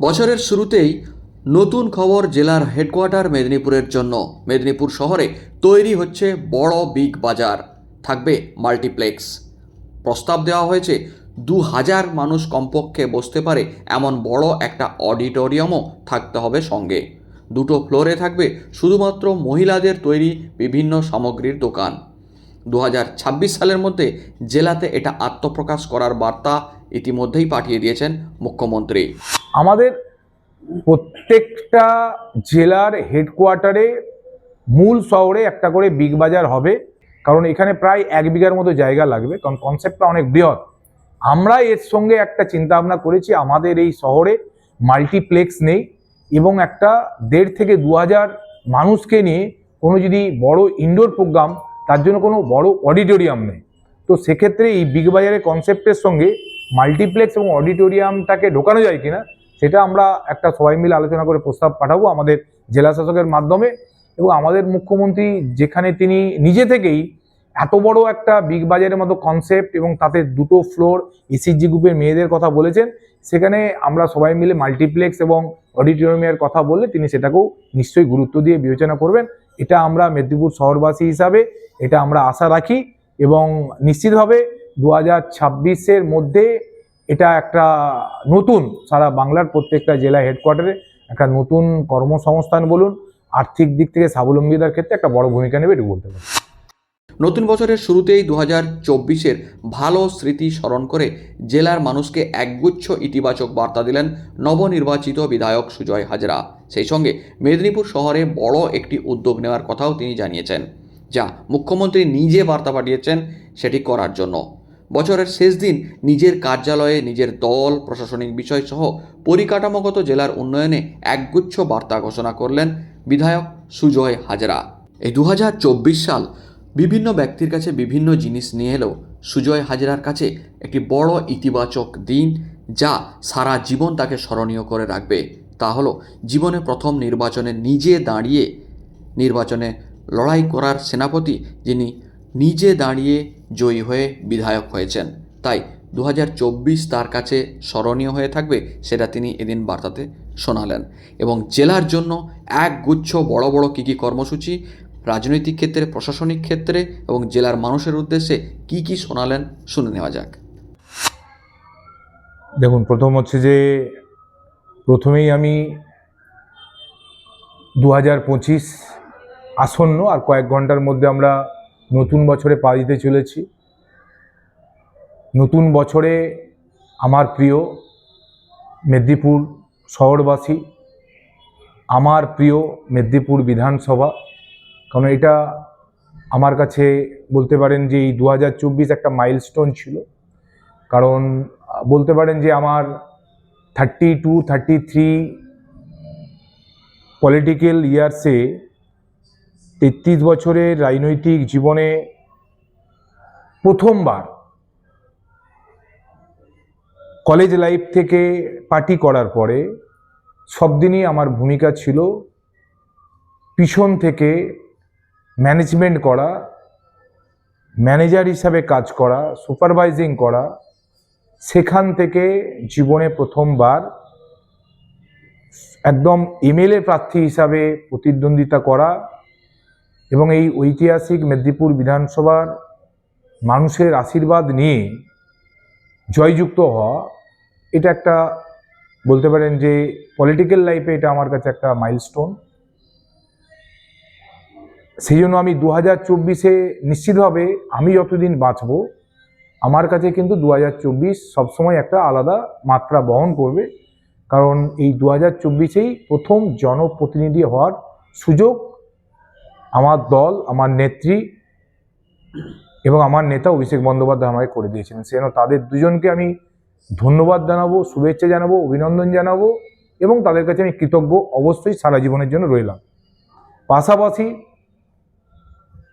বছরের শুরুতেই নতুন খবর জেলার হেডকোয়ার্টার মেদিনীপুরের জন্য। মেদিনীপুর শহরে তৈরি হচ্ছে বড় বিগ বাজার। থাকবে মাল্টিপ্লেক্স। প্রস্তাব দেওয়া হয়েছে, দু হাজার মানুষ কমপক্ষে বসতে পারে এমন বড় একটা অডিটোরিয়ামও থাকতে হবে সঙ্গে। দুটো ফ্লোরে থাকবে শুধুমাত্র মহিলাদের তৈরি বিভিন্ন সামগ্রীর দোকান। দু হাজার ছাব্বিশ সালের মধ্যে জেলাতে এটা আত্মপ্রকাশ করার বার্তা ইতিমধ্যেই পাঠিয়ে দিয়েছেন মুখ্যমন্ত্রী। আমাদের প্রত্যেকটা জেলার হেডকোয়ার্টারে মূল শহরে একটা করে বিগ বাজার হবে। কারণ এখানে প্রায় এক বিঘার মতো জায়গা লাগবে, কারণ কনসেপ্টটা অনেক বৃহৎ। আমরা এর সঙ্গে একটা চিন্তা ভাবনা করেছি, আমাদের এই শহরে মাল্টিপ্লেক্স নেই এবং একটা দেড় থেকে দু হাজার মানুষকে নিয়ে কোনো যদি বড় ইনডোর প্রোগ্রাম তার জন্য কোনো বড় অডিটোরিয়াম নেই। তো সেক্ষেত্রে এই বিগ বাজারের কনসেপ্টের সঙ্গে মাল্টিপ্লেক্স এবং অডিটোরিয়ামটাকে ঢোকানো যায় কিনা সেটা আমরা একটা সবাই মিলে আলোচনা করে প্রস্তাব পাঠাবো আমাদের জেলা শাসকের মাধ্যমে এবং আমাদের মুখ্যমন্ত্রী যেখানে তিনি নিজে থেকেই এত বড় একটা বিগ বাজারের মতো কনসেপ্ট এবং তাতে দুটো ফ্লোর ইসিজি গ্রুপের মেয়েদের কথা বলেছেন, সেখানে আমরা সবাই মিলে মাল্টিপ্লেক্স এবং অডিটোরিয়ামের কথা বললে তিনি সেটাকেও নিশ্চয়ই গুরুত্ব দিয়ে বিবেচনা করবেন। এটা আমরা মেদিনীপুর শহরবাসী হিসাবে, এটা আমরা আশা রাখি এবং নিশ্চিতভাবে দু হাজার মধ্যে এটা একটা নতুন, সারা বাংলার প্রত্যেকটা জেলা হেডকোয়ার্টারে একটা নতুন কর্মসংস্থান বলুন, আর্থিক দিক থেকে স্বাবলম্বিতার ক্ষেত্রে একটা বড় ভূমিকা নেবে এটুকু বলতে পারি। নতুন বছরের শুরুতেই দু হাজার চব্বিশের ভালো স্মৃতি স্মরণ করে জেলার মানুষকে একগুচ্ছ ইতিবাচক বার্তা দিলেন নবনির্বাচিত বিধায়ক সুজয় হাজরা। সেই সঙ্গে মেদিনীপুর শহরে বড় একটি উদ্যোগ নেওয়ার কথাও তিনি জানিয়েছেন। যা মুখ্যমন্ত্রী নিজে বার্তা পাঠিয়েছেন সেটি করার জন্য। বছরের শেষ দিন নিজের কার্যালয়ে নিজের দল, প্রশাসনিক বিষয় সহ পরিকাঠামোগত জেলার উন্নয়নে একগুচ্ছ বার্তা ঘোষণা করলেন বিধায়ক সুজয় হাজরা। এই দু হাজার চব্বিশ সাল বিভিন্ন ব্যক্তির কাছে বিভিন্ন জিনিস নিয়ে এলেও সুজয় হাজরার কাছে একটি বড় ইতিবাচক দিন যা সারা জীবন তাকে স্মরণীয় করে রাখবে। তা হলো, জীবনে প্রথম নির্বাচনে নিজে দাঁড়িয়ে নির্বাচনে লড়াই করার সেনাপতি যিনি নিজে দাঁড়িয়ে জয়ী হয়ে বিধায়ক হয়েছেন। তাই দু হাজার চব্বিশ তার কাছে স্মরণীয় হয়ে থাকবে সেটা তিনি এদিন বার্তাতে শোনালেন। এবং জেলার জন্য এক গুচ্ছ বড় বড় কী কী কর্মসূচি, রাজনৈতিক ক্ষেত্রে, প্রশাসনিক ক্ষেত্রে এবং জেলার মানুষের উদ্দেশ্যে কি কি শোনালেন শুনে নেওয়া যাক। দেখুন, প্রথম হচ্ছে যে প্রথমেই আমি দু হাজার পঁচিশ আসন্ন আর কয়েক ঘণ্টার মধ্যে আমরা নতুন বছরে পা দিতে চলেছি। নতুন বছরে আমার প্রিয় মেদিনীপুর শহরবাসী, আমার প্রিয় মেদিনীপুর বিধানসভা, কারণ এটা আমার কাছে বলতে পারেন যে এই দু হাজার চব্বিশ একটা মাইলস্টোন ছিল। কারণ, বলতে পারেন যে আমার thirty two thirty three political ইয়ার্সে তেত্রিশ বছরের রাজনৈতিক জীবনে প্রথমবার কলেজ লাইফ থেকে পার্টি করার পরে সব দিনই আমার ভূমিকা ছিল পিছন থেকে ম্যানেজমেন্ট করা, ম্যানেজার হিসাবে কাজ করা, সুপারভাইজিং করা। সেখান থেকে জীবনে প্রথমবার একদম এমএলএ প্রার্থী হিসাবে প্রতিদ্বন্দ্বিতা করা এবং এই ঐতিহাসিক মেদিনীপুর বিধানসভার মানুষের আশীর্বাদ নিয়ে জয়যুক্ত হওয়া, এটা একটা বলতে পারেন যে পলিটিক্যাল লাইফে এটা আমার কাছে একটা মাইলস্টোন সেই জন্য আমি দু হাজার চব্বিশে নিশ্চিতভাবে আমি যতদিন বাঁচব, আমার কাছে কিন্তু দু হাজার চব্বিশ সবসময় একটা আলাদা মাত্রা বহন করবে। কারণ এই দু হাজার চব্বিশেই প্রথম জনপ্রতিনিধি হওয়ার সুযোগ আমার দল, আমার নেত্রী এবং আমার নেতা অভিষেক বন্দ্যোপাধ্যায় আমাকে করে দিয়েছিলেন। সেজন্য তাদের দুজনকে আমি ধন্যবাদ জানাব, শুভেচ্ছা জানাব, অভিনন্দন জানাব এবং তাদের কাছে আমি কৃতজ্ঞ অবশ্যই সারা জীবনের জন্য রইলাম। পাশাপাশি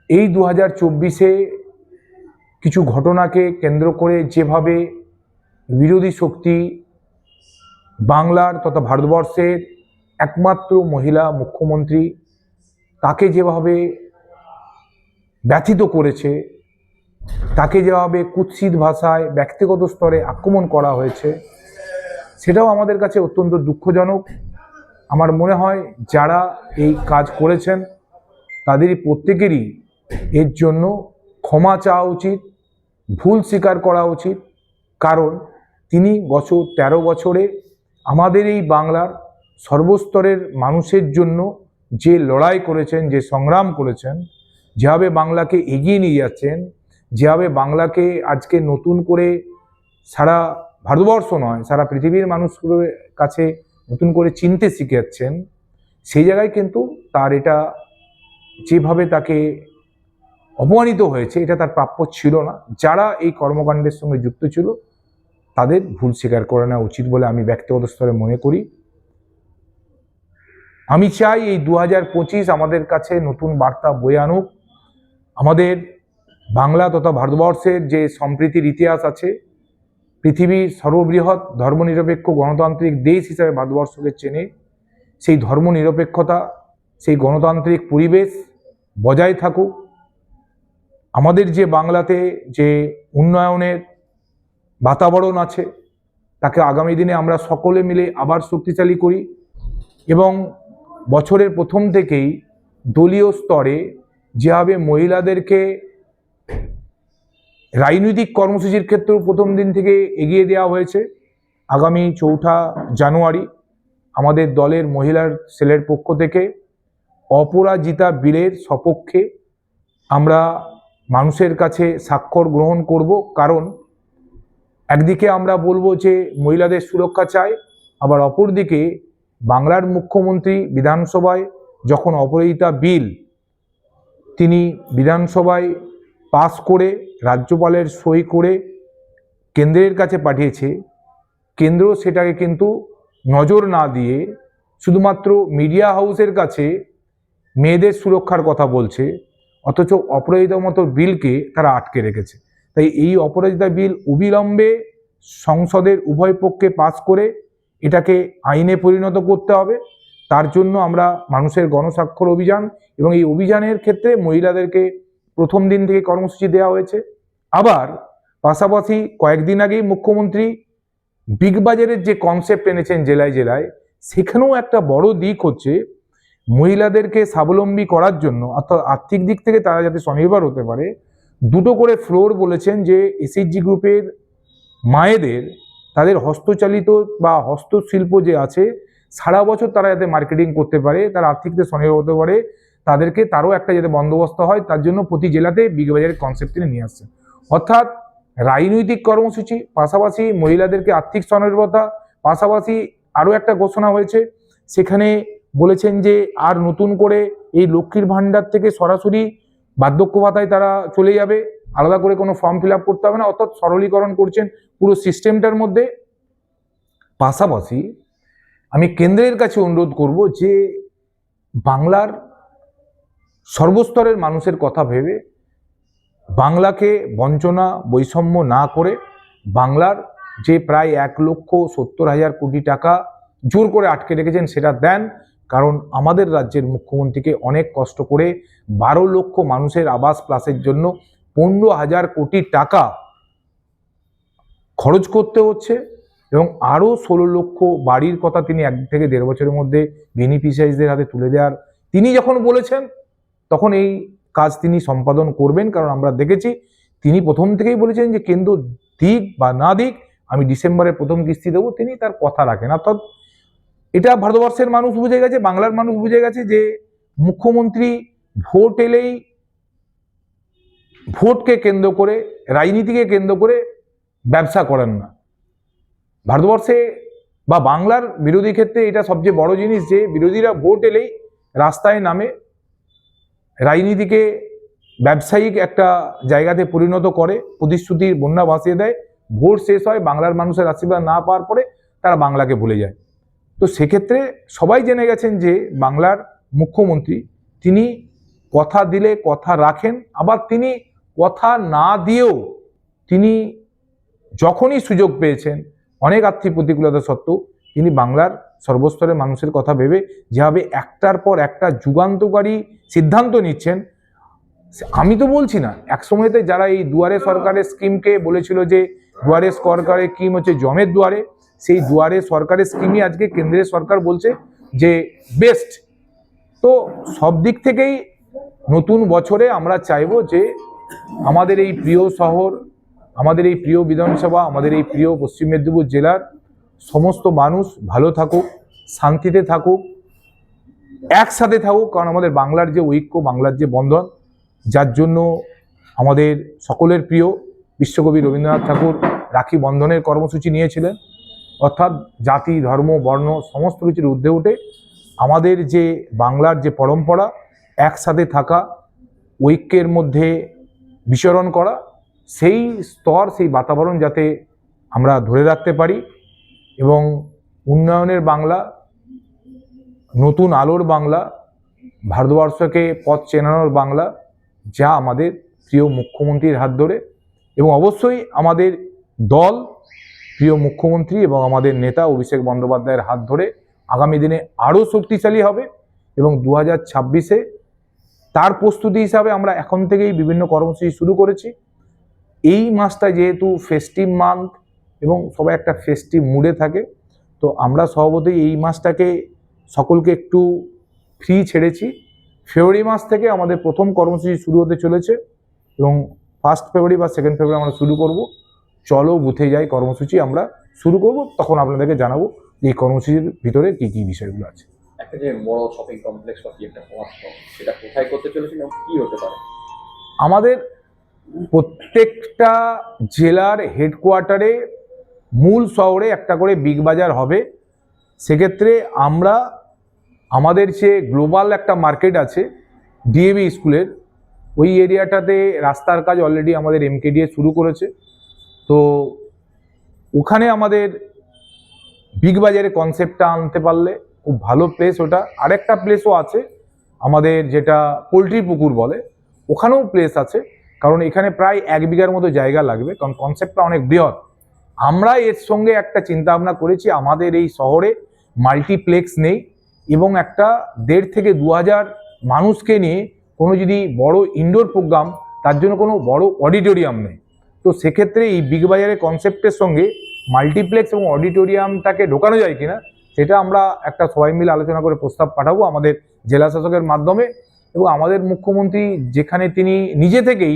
এই দু হাজার চব্বিশে কিছু ঘটনাকে কেন্দ্র করে যেভাবে বিরোধী শক্তি বাংলার তথা ভারতবর্ষের একমাত্র মহিলা মুখ্যমন্ত্রী তাকে যেভাবে ব্যথিত করেছে, তাকে যেভাবে কুৎসিত ভাষায়, ব্যক্তিগত স্তরে আক্রমণ করা হয়েছে, সেটাও আমাদের কাছে অত্যন্ত দুঃখজনক। আমার মনে হয় যারা এই কাজ করেছেন, তাদেরই প্রত্যেকেরই এর জন্য ক্ষমা চাওয়া উচিত, ভুল স্বীকার করা উচিত। কারণ তিনি গত তেরো বছরে আমাদের এই বাংলার সর্বস্তরের মানুষের জন্য যে লড়াই করেছেন, যে সংগ্রাম করেছেন, যেভাবে বাংলাকে এগিয়ে নিয়ে যাচ্ছেন, যেভাবে বাংলাকে আজকে নতুন করে সারা ভারতবর্ষ নয়, সারা পৃথিবীর মানুষগুলোর কাছে নতুন করে চিনতে শিখাচ্ছেন সেই জায়গায় কিন্তু তার এটা যেভাবে তাকে অপমানিত হয়েছে, এটা তার প্রাপ্য ছিল না। যারা এই কর্মকাণ্ডের সঙ্গে যুক্ত ছিল, তাদের ভুল স্বীকার করে নেওয়া উচিত বলে আমি ব্যক্তিগত স্তরে মনে করি। আমি চাই এই দু হাজার পঁচিশ আমাদের কাছে নতুন বার্তা বয়ে আনুক। আমাদের বাংলা তথা ভারতবর্ষের যে সম্প্রীতির ইতিহাস আছে, পৃথিবীর সর্ববৃহৎ ধর্মনিরপেক্ষ গণতান্ত্রিক দেশ হিসাবে ভারতবর্ষকে চেনে, সেই ধর্মনিরপেক্ষতা, সেই গণতান্ত্রিক পরিবেশ বজায় থাকুক। আমাদের যে বাংলাতে যে উন্নয়নের বাতাবরণ আছে, তাকে আগামী দিনে আমরা সকলে মিলে আবার শক্তিশালী করি এবং বছরের প্রথম থেকেই দলীয় স্তরে যেভাবে মহিলাদেরকে রাজনৈতিক কর্মসূচির ক্ষেত্রেও প্রথম দিন থেকে এগিয়ে দেওয়া হয়েছে, আগামী চৌঠা জানুয়ারি আমাদের দলের মহিলার সেলের পক্ষ থেকে অপরাজিতা বিলের সপক্ষে আমরা মানুষের কাছে স্বাক্ষর গ্রহণ করব। কারণ একদিকে আমরা বলব যে মহিলাদের সুরক্ষা চাই, আবার অপরদিকে বাংলার মুখ্যমন্ত্রী বিধানসভায় যখন অপরাজিতা বিল তিনি বিধানসভায় পাস করে, রাজ্যপালের সই করে কেন্দ্রের কাছে পাঠিয়েছে, কেন্দ্র সেটাকে কিন্তু নজর না দিয়ে শুধুমাত্র মিডিয়া হাউসের কাছে মেয়েদের সুরক্ষার কথা বলছে, অথচ অপরাজিতা মতো বিলকে তারা আটকে রেখেছে। তাই এই অপরাজিতা বিল অবিলম্বে সংসদের উভয় পক্ষে পাস করে এটাকে আইনে পরিণত করতে হবে। তার জন্য আমরা মানুষের গণস্বাক্ষর অভিযান এবং এই অভিযানের ক্ষেত্রে মহিলাদেরকে প্রথম দিন থেকে কর্মসূচি দেওয়া হয়েছে। আবার পাশাপাশি কয়েকদিন আগেই মুখ্যমন্ত্রী বিগ বাজারের যে কনসেপ্ট এনেছেন জেলায় জেলায়, সেখানেও একটা বড় দিক হচ্ছে মহিলাদেরকে স্বাবলম্বী করার জন্য, অর্থাৎ আর্থিক দিক থেকে তারা যাতে স্বনির্ভর হতে পারে, দুটো করে ফ্লোর বলেছেন যে এসএইচজি গ্রুপের মায়েদের তাদের হস্তচালিত বা হস্তশিল্প যে আছে, সারা বছর তারা যাতে মার্কেটিং করতে পারে, তারা আর্থিক দিকে স্বনির্ভর হতে পারে, তাদেরকে তারও একটা যাতে বন্দোবস্ত হয়, তার জন্য প্রতি জেলাতে বিগ বাজারের কনসেপ্ট তিনি নিয়ে আসছেন। অর্থাৎ রাজনৈতিক কর্মসূচি, পাশাপাশি মহিলাদেরকে আর্থিক স্বনির্ভরতা পাশাপাশি আরও একটা ঘোষণা হয়েছে, সেখানে বলেছেন যে আর নতুন করে এই লক্ষ্মীর ভাণ্ডার থেকে সরাসরি বার্ধক্য ভাতায় তারা চলে যাবে, আলাদা করে কোনো ফর্ম ফিল করতে হবে না, অর্থাৎ সরলীকরণ করছেন পুরো সিস্টেমটার মধ্যে পাশাপাশি আমি কেন্দ্রের কাছে অনুরোধ করব যে বাংলার সর্বস্তরের মানুষের কথা ভেবে বাংলাকে বঞ্চনা, বৈষম্য না করে বাংলার যে প্রায় এক লক্ষ সত্তর হাজার কোটি টাকা জোর করে আটকে রেখেছেন সেটা দেন, কারণ আমাদের রাজ্যের মুখ্যমন্ত্রীকে অনেক কষ্ট করে বারো লক্ষ মানুষের আবাস প্লাসের জন্য পনেরো হাজার কোটি টাকা খরচ করতে হচ্ছে এবং আরও ষোলো লক্ষ বাড়ির কথা তিনি এক থেকে দেড় বছরের মধ্যে বেনিফিশিয়ারিজদের হাতে তুলে দেওয়ার। তিনি যখন বলেছেন, তখন এই কাজ তিনি সম্পাদন করবেন, কারণ আমরা দেখেছি তিনি প্রথম থেকেই বলেছেন যে কেন্দ্র দিক বা না দিক, আমি ডিসেম্বরের প্রথম কিস্তি দেবো, তিনি তার কথা রাখেন। অর্থাৎ এটা ভারতবর্ষের মানুষ বুঝে গেছে, বাংলার মানুষ বুঝে গেছে যে মুখ্যমন্ত্রী ভোট এলেই ভোটকে কেন্দ্র করে, রাজনীতিকে কেন্দ্র করে ব্যবসা করেন না। ভারতবর্ষে বা বাংলার বিরোধী ক্ষেত্রে এটা সবচেয়ে বড় জিনিস যে বিরোধীরা ভোট এলেই রাস্তায় নামে রাজনীতিকে ব্যবসায়িক একটা জায়গাতে পরিণত করে, প্রতিশ্রুতির বন্যা ভাসিয়ে দেয়, ভোট শেষ হয়, বাংলার মানুষের আশীর্বাদ না পাওয়ার পরে তারা বাংলাকে ভুলে যায়। তো সেক্ষেত্রে সবাই জেনে গেছেন যে বাংলার মুখ্যমন্ত্রী, তিনি কথা দিলে কথা রাখেন, আবার তিনি কথা না দিয়েও তিনি যখনই সুযোগ পেয়েছেন, অনেক আর্থিক প্রতিকূলতা সত্ত্বেও তিনি বাংলার সর্বস্তরের মানুষের কথা ভেবে যেভাবে একটার পর একটা যুগান্তকারী সিদ্ধান্ত নিচ্ছেন আমি তো বলছি না এক সময়তে যারা এই দুয়ারে সরকারের স্কিমকে বলেছিল যে দুয়ারে সরকারের স্কিম হচ্ছে জমের দুয়ারে, সেই দুয়ারে সরকারের স্কিমই আজকে কেন্দ্রের সরকার বলছে যে বেস্ট। তো সব দিক থেকেই নতুন বছরে আমরা চাইব যে আমাদের এই প্রিয় শহর আমাদের এই প্রিয় বিধানসভা, আমাদের এই প্রিয় পশ্চিম মেদিনীপুর জেলার সমস্ত মানুষ ভালো থাকুক, শান্তিতে থাকুক, একসাথে থাকুক, কারণ আমাদের বাংলার যে ঐক্য, বাংলার যে বন্ধন, যার জন্য আমাদের সকলের প্রিয় বিশ্বকবি রবীন্দ্রনাথ ঠাকুর রাখি বন্ধনের কর্মসূচি নিয়েছিলেন। অর্থাৎ জাতি, ধর্ম, বর্ণ, সমস্ত কিছুর ঊর্ধ্বে উঠে আমাদের যে বাংলার যে পরম্পরা, একসাথে থাকা, ঐক্যের মধ্যে বিচরণ করা সেই স্তর, সেই বাতাবরণ যাতে আমরা ধরে রাখতে পারি এবং উন্নয়নের বাংলা, নতুন আলোর বাংলা, ভারতবর্ষকে পথ চেনানোর বাংলা, যা আমাদের প্রিয় মুখ্যমন্ত্রীর হাত ধরে এবং অবশ্যই আমাদের দল, প্রিয় মুখ্যমন্ত্রী এবং আমাদের নেতা অভিষেক বন্দ্যোপাধ্যায়ের হাত ধরে আগামী দিনে আরও শক্তিশালী হবে এবং দু হাজার ছাব্বিশে তার প্রস্তুতি হিসাবে আমরা এখন থেকেই বিভিন্ন কর্মসূচি শুরু করেছি। এই মাসটা যেহেতু ফেস্টিভ মান্থ এবং সবাই একটা ফেস্টিভ মুডে থাকে তো আমরা স্বভাবতই এই মাসটাকে সকলকে একটু ফ্রি ছেড়েছি। ফেব্রুয়ারি মাস থেকে আমাদের প্রথম কর্মসূচি শুরু হতে চলেছে এবং ফার্স্ট ফেব্রুয়ারি বা সেকেন্ড ফেব্রুয়ারি আমরা শুরু করব। চলো বুথে যাই কর্মসূচি আমরা শুরু করব তখন আপনাদেরকে জানাব এই কর্মসূচির ভিতরে কী কী বিষয়গুলো আছে। একটা যে বড় শপিং কমপ্লেক্স বা কি একটা হওয়ার সেটা কোথায় করতে কি হতে পারে? আমাদের প্রত্যেকটা জেলার হেডকোয়ার্টারে মূল শহরে একটা করে বিগ বাজার হবে। সেক্ষেত্রে আমরা আমাদের যে গ্লোবাল একটা মার্কেট আছে ডিএবি স্কুলের, ওই এরিয়াটাতে রাস্তার কাজ অলরেডি আমাদের এমকেডিএ শুরু করেছে। তো ওখানে আমাদের বিগ বাজারে কনসেপ্টটা আনতে পারলে খুব ভালো প্লেস ওটা। আরেকটা প্লেসও আছে, আমাদের যেটা পোলট্রি পুকুর বলে, ওখানেও প্লেস আছে। কারণ এখানে প্রায় এক বিঘার মতো জায়গা লাগবে, কারণ কনসেপ্টটা অনেক বৃহৎ। আমরা এর সঙ্গে একটা চিন্তা ভাবনা করেছি, আমাদের এই শহরে মাল্টিপ্লেক্স নেই এবং একটা দেড় থেকে দু হাজার মানুষকে নিয়ে কোনো যদি বড় ইনডোর প্রোগ্রাম তার জন্য কোনো বড় অডিটোরিয়াম নেই। তো সেক্ষেত্রে এই বিগ বাজারের কনসেপ্টের সঙ্গে মাল্টিপ্লেক্স এবং অডিটোরিয়ামটাকে ঢোকানো যায় কিনা, সেটা আমরা একটা সবাই মিলে আলোচনা করে প্রস্তাব পাঠাবো আমাদের জেলা শাসকের মাধ্যমে। এবং আমাদের মুখ্যমন্ত্রী যেখানে তিনি নিজে থেকেই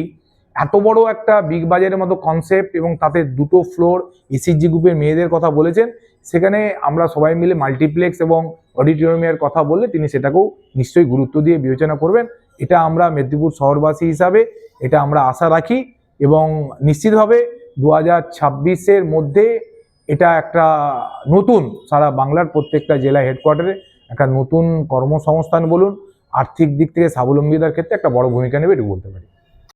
এত বড় একটা বিগ বাজারের মতো কনসেপ্ট এবং তাতে দুটো ফ্লোর এসিজি গ্রুপের মেয়েদের কথা বলেছেন, সেখানে আমরা সবাই মিলে মাল্টিপ্লেক্স এবং অডিটোরিয়ামের কথা বললে তিনি সেটাকেও নিশ্চয়ই গুরুত্ব দিয়ে বিবেচনা করবেন। এটা আমরা মেদিনীপুর শহরবাসী হিসাবে, এটা আমরা আশা রাখি এবং নিশ্চিতভাবে দু হাজার ছাব্বিশের মধ্যে এটা একটা নতুন, সারা বাংলার প্রত্যেকটা জেলা হেডকোয়ার্টারে একটা নতুন কর্মসংস্থান বলুন আর্থিক দিক থেকে স্বাবলম্বিতার ক্ষেত্রে একটা বড় ভূমিকা নেবে এটুকু বলতে পারি।